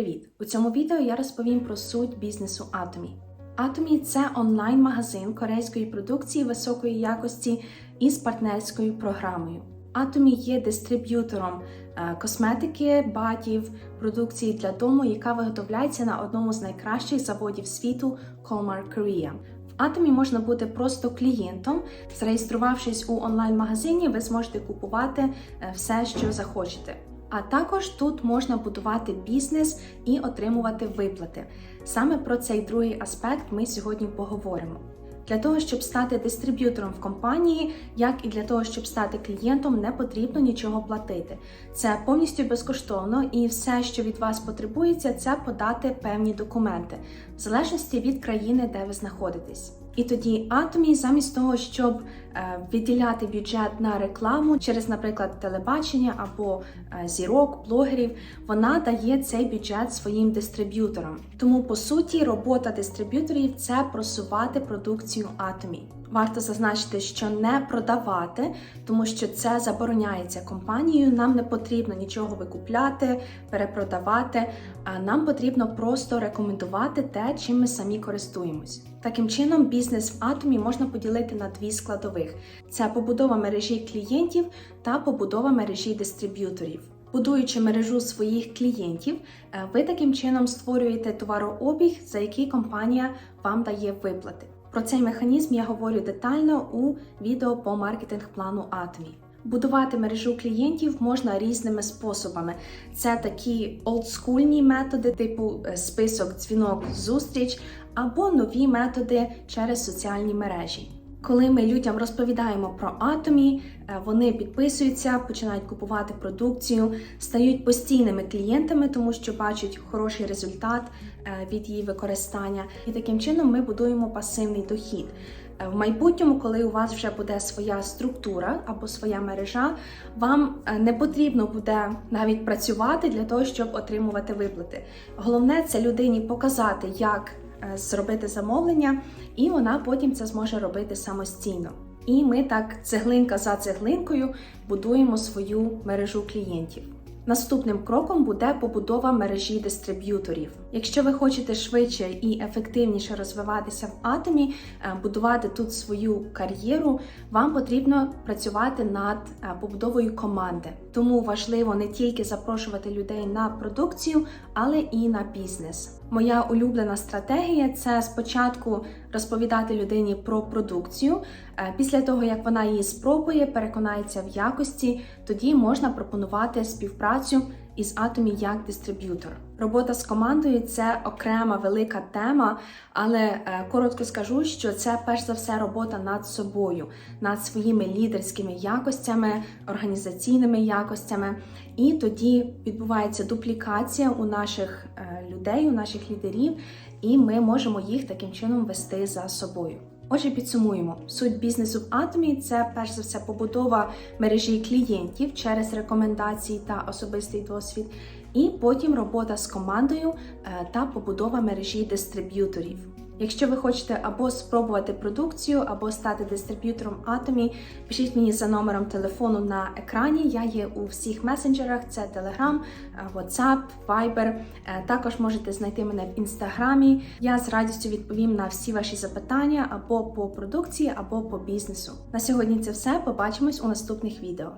Привіт! У цьому відео я розповім про суть бізнесу Atomy. Atomy – це онлайн-магазин корейської продукції високої якості із партнерською програмою. Atomy є дистриб'ютором е, косметики, батів, продукції для дому, яка виготовляється на одному з найкращих заводів світу Colmar Korea. В Atomy можна бути просто клієнтом. Зареєструвавшись у онлайн-магазині, ви зможете купувати е, все, що захочете. А також тут можна будувати бізнес і отримувати виплати. Саме про цей другий аспект ми сьогодні поговоримо. Для того, щоб стати дистриб'ютором в компанії, як і для того, щоб стати клієнтом, не потрібно нічого платити. Це повністю безкоштовно, і все, що від вас потребується, це подати певні документи, в залежності від країни, де ви знаходитесь. І тоді Atomy замість того, щоб е, виділяти бюджет на рекламу через, наприклад, телебачення або е, зірок, блогерів, вона дає цей бюджет своїм дистриб'юторам. Тому, по суті, робота дистриб'юторів це просувати продукцію Atomy. Варто зазначити, що не продавати, тому що це забороняється компанією. Нам не потрібно нічого викупляти, перепродавати. А нам потрібно просто рекомендувати те, чим ми самі користуємось. Таким чином, бізнес в Атомі можна поділити на дві складових: це побудова мережі клієнтів та побудова мережі дистриб'юторів. Будуючи мережу своїх клієнтів, е, ви таким чином створюєте товарообіг, за який компанія вам дає виплати. Про цей механізм я говорю детально у відео по маркетинг-плану Atomy. Будувати мережу клієнтів можна різними способами. Це такі олдскульні методи, типу е, список, дзвінок, зустріч, або нові методи через соціальні мережі. Коли ми людям розповідаємо про Atomy, е, вони підписуються, починають купувати продукцію, стають постійними клієнтами, тому що бачать хороший результат е, від її використання. І таким чином ми будуємо пасивний дохід. Е, В майбутньому, коли у вас вже буде своя структура або своя мережа, вам не потрібно буде навіть працювати для того, щоб отримувати виплати. Головне це людині показати, як зробити замовлення, і вона потім це зможе робити самостійно. І ми так цеглинка за цеглинкою будуємо свою мережу клієнтів. Наступним кроком буде побудова мережі дистриб'юторів. Якщо ви хочете швидше і ефективніше розвиватися в атомі, е, будувати тут свою кар'єру, вам потрібно працювати над е, побудовою команди. Тому важливо не тільки запрошувати людей на продукцію, але і на бізнес. Моя улюблена стратегія це спочатку розповідати людині про продукцію. е, Після того, як вона її спробує, переконається в якості, тоді можна пропонувати співпрацю із Atomy як дистриб'ютор. Робота з командою це окрема велика тема, але е, коротко скажу, що це перш за все робота над собою, над своїми лідерськими якостями, організаційними якостями. І тоді відбувається дуплікація у наших е, людей, у наших лідерів, і ми можемо їх таким чином вести за собою. Отже, підсумуємо, суть бізнесу в атомі – це перш за все побудова мережі клієнтів через рекомендації та особистий досвід, і потім робота з командою е, та побудова мережі дистриб'юторів. Якщо ви хочете або спробувати продукцію, або стати дистриб'ютором Atomy, пишіть мені за номером телефону на екрані. Я є у всіх месенджерах: це Telegram, е, WhatsApp, Viber. Е, Також можете знайти мене в інстаграмі. Я з радістю відповім на всі ваші запитання або по продукції, або по бізнесу. На сьогодні це все. Побачимось у наступних відео.